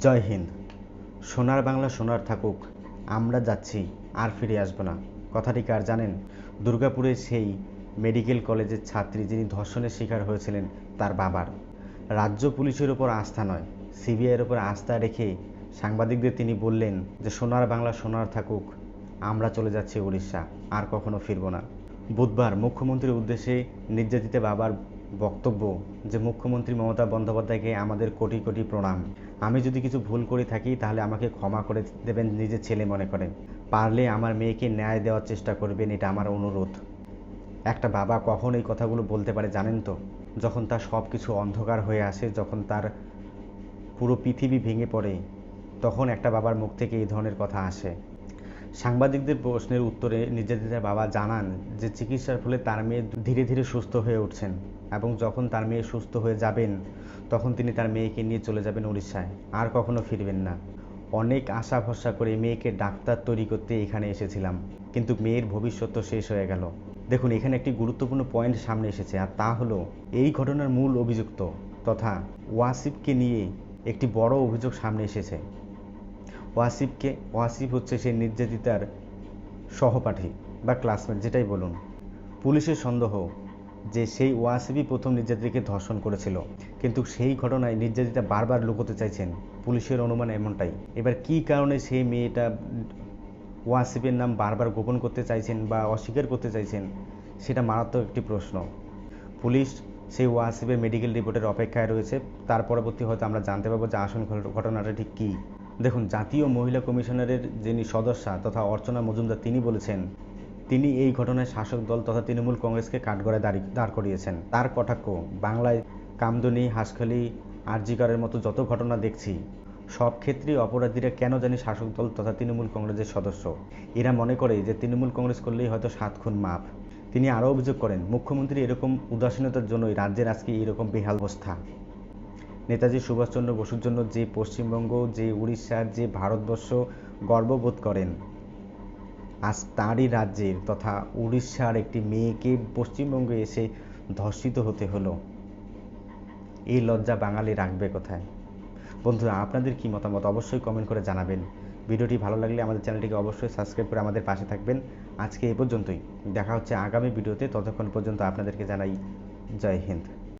জয় হিন্দ। সোনার বাংলা সোনার থাকুক, আমরা যাচ্ছি, আর ফিরে আসব না। কথাটি কার জানেন? দুর্গাপুরের সেই মেডিকেল কলেজের ছাত্রী যিনি ধর্ষণের শিকার হয়েছিলেন, তার বাবার। রাজ্য পুলিশের ওপর আস্থা নয়, সিবিআইয়ের ওপর আস্থা রেখে সাংবাদিকদের তিনি বললেন যে, সোনার বাংলা সোনার থাকুক, আমরা চলে যাচ্ছি উড়িষ্যা, আর কখনো ফিরবো না। বুধবার মুখ্যমন্ত্রীর উদ্দেশ্যে নির্যাতিতা বাবার বক্তব্য যে মুখ্যমন্ত্রী মমতা বন্দ্যোপাধ্যায়কে আমাদের কোটি কোটি প্রণাম। আমি যদি কিছু ভুল করে থাকি, তাহলে আমাকে ক্ষমা করে দেবেন নিজের ছেলে মনে করে। পারলে আমার মেয়েকে ন্যায় দেওয়ার চেষ্টা করবেন, এটা আমার অনুরোধ। একটা বাবা কখন এই কথাগুলো বলতে পারে জানেন তো? যখন তার সব কিছু অন্ধকার হয়ে আসে, যখন তার পুরো পৃথিবী ভেঙে পড়ে, তখন একটা বাবার মুখ থেকে এই ধরনের কথা আসে। সাংবাদিকদের প্রশ্নের উত্তরে নির্যাতিতার বাবা জানান যে, চিকিৎসার ফলে তার মেয়ে ধীরে ধীরে সুস্থ হয়ে উঠছেন। এবং যখন তার মেয়ে সুস্থ হয়ে যাবেন, তখন তিনি তার মেয়েকে নিয়ে চলে যাবেন উড়িষ্যায়। আর কখনো ফিরবেন না। অনেক আশা ভরসা করে মেয়েকে ডাক্তার তৈরি করতে এখানে এসেছিলাম। কিন্তু মেয়ের ভবিষ্যৎ তো শেষ হয়ে গেল। দেখুন, এখানে একটি গুরুত্বপূর্ণ পয়েন্ট সামনে এসেছে, আর তা হলো, এই ঘটনার মূল অভিযুক্ত তথা ওয়াসিফকে নিয়ে একটি বড় অভিযোগ সামনে এসেছে। ওয়াসিফকে, ওয়াসিফ হচ্ছে সেই নির্যাতিতার সহপাঠী বা ক্লাসমেট, যেটাই বলুন। পুলিশের সন্দেহ যে সেই ওয়াসিফই প্রথম নির্যাতিতাকে ধর্ষণ করেছিল। কিন্তু সেই ঘটনায় নির্যাতিতা বারবার লুকোতে চাইছেন পুলিশের অনুমান এমনটাই। এবার কী কারণে সেই মেয়েটা ওয়াসিফের নাম বারবার গোপন করতে চাইছেন বা অস্বীকার করতে চাইছেন, সেটা মারাত্মক একটি প্রশ্ন। পুলিশ সেই ওয়াসিফের মেডিকেল রিপোর্টের অপেক্ষায় রয়েছে। তার পরবর্তী হয়তো আমরা জানতে পারব যে আসল ঘটনাটা ঠিক কী। দেখুন, জাতীয় মহিলা কমিশনারের যিনি সদস্যা তথা অর্চনা মজুমদার, তিনি বলেছেন তিনি এই ঘটনায় শাসক দল তথা তৃণমূল কংগ্রেসকে কাঠগড়ায় দাঁড়ি, দাঁড় করিয়েছেন। তার কটাক্ষ, বাংলায় কামদুনি, হাঁসখালি, আরজিকরের মতো যত ঘটনা দেখছি, সব ক্ষেত্রেই অপরাধীরা কেন জানি শাসক দল তথা তৃণমূল কংগ্রেসের সদস্য। এরা মনে করে যে তৃণমূল কংগ্রেস করলেই হয়তো সাত খুন মাপ তিনি আরও অভিযোগ করেন, মুখ্যমন্ত্রী এরকম উদাসীনতার জন্যই রাজ্যের আজকে এরকম বেহাল অবস্থা। নেতাজি সুভাষচন্দ্র বসুর জন্য যে পশ্চিমবঙ্গ, যে উড়িষ্যার যে ভারতবর্ষ গর্ববোধ করেন। আজ তাঁরই রাজ্যের তথা উড়িষ্যার একটি মেয়েকে পশ্চিমবঙ্গে এসে ধর্ষিত হতে হলো। এই লজ্জা বাঙালি রাখবে কোথায়? বন্ধুরা, আপনাদের কি মতামত? অবশ্যই কমেন্ট করে জানাবেন। ভিডিওটি ভালো লাগলে আমাদের চ্যানেলটিকে অবশ্যই সাবস্ক্রাইব করে আমাদের পাশে থাকবেন। আজকে এ পর্যন্তই। দেখা হচ্ছে আগামী ভিডিওতে। ততক্ষণ পর্যন্ত আপনাদেরকে জানাই জয় হিন্দ।